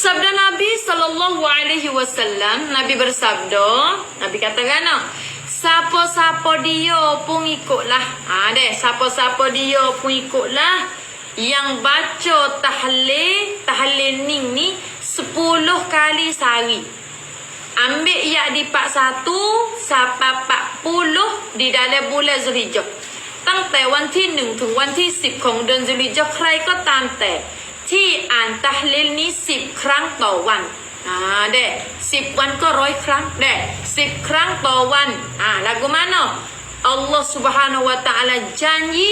Sabda Nabi sallallahu alaihi wasallam, Nabi bersabda, Nabi katakan no, siapa-siapa dia pun ikutlah. Ha deh, siapa-siapa dia pun ikutlah yang baca tahlil, tahlil ning ni 10 kali sehari. Ambil yak di pak satu sampai pak puluh di dalam bulan Zulhijjah. ตั้งแต่วันที่หนึ่งถึงวันที่สิบของเดือนจุลิจใครก็ตามแต่ ที่อ่านตะฮลิลนี้สิบครั้งต่อวันอ่าเด้สิบวันก็ร้อยครั้งเด้สิบครั้งต่อวันอ่า lagu mana Allah subhanahu wa ta'ala janji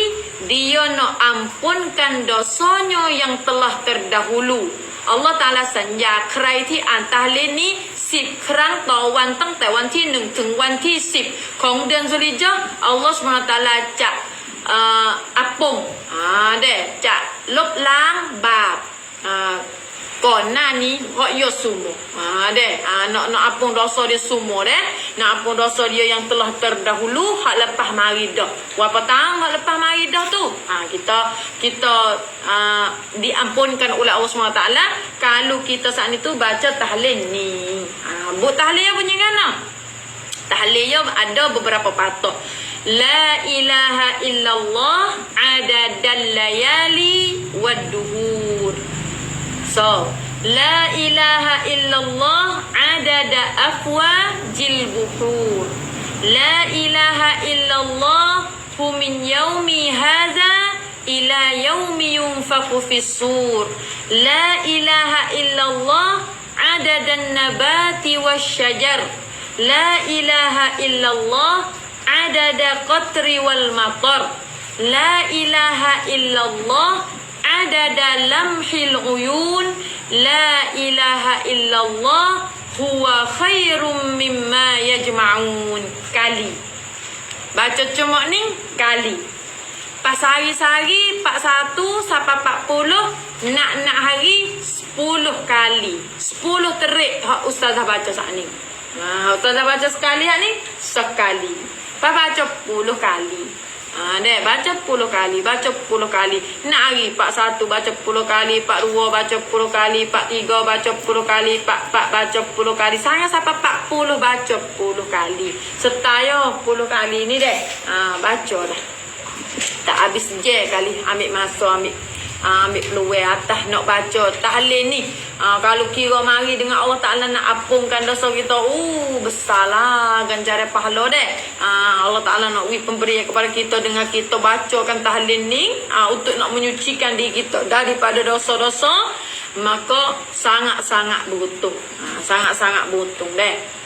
dia nak ampunkan dosanya yang telah terdahulu Allah Ta'ala สัญญาใครที่อ่านตาลินนี้สิบครั้งต่อวันตั้งแต่วันที่หนึ่งถึงวันที่สิบของเดือนสุริจา Allah Subhanahu Wa Ta'ala จะ อัปปงอ่าเด้จะลบล้างบาปอ่าก่อนหน้านี้เพราะยศสุโมอ่าเด้อ่า nak nak ampun dosa dia semua deh nak ampun dosa dia yang telah terdahulu hak lepas mari dah berapa tahun hak lepas mari dah tu ha, kita kita uh, diampunkan oleh Allah SWT kalau kita saat itu baca tahlil ni ha, buat tahlil punya kan tahlil dia ada beberapa patut La ilaha illallah adadal layali wad duhur So, la ilaha illallah adada afwajil buhur. La ilaha illallah hu min yaumi hadha ila yaumi yunfaku fis sur. La ilaha illallah adada nabati wasyajar. La ilaha illallah adada qatri wal matar. La ilaha illallah. Adada lamhil uyun. La ilaha illallah. Huwa khairum mimma yajma'un. Kali. Baca cuma ni kali. Pas hari-hari 41 sampai 40 nak-nak hari 10 kali. 10 terik hak ustazah baca saat ni. Ha, ustazah baca sekali ni sekali pas baca 10 kali Ha, dek, baca puluh kali, baca puluh kali. Nak hari pak satu baca puluh kali, pak dua baca puluh kali, pak tiga baca puluh kali, pak pak baca puluh kali. Saya sampai pak puluh baca puluh kali. Setaya puluh kali ni dek. Ha, baca dah. Tak habis je kali ambil masa ambil Ha, ambil peluang atas nak baca tahlil ni. Ha, kalau kira mari dengan Allah Ta'ala nak apungkan dosa kita uh, besarlah ganjaran pahala deh ha, Allah Ta'ala nak beri pemberian kepada kita dengan kita bacakan tahlil ni ha, untuk nak menyucikan diri kita daripada dosa-dosa maka sangat-sangat beruntung. Ha, sangat-sangat beruntung deh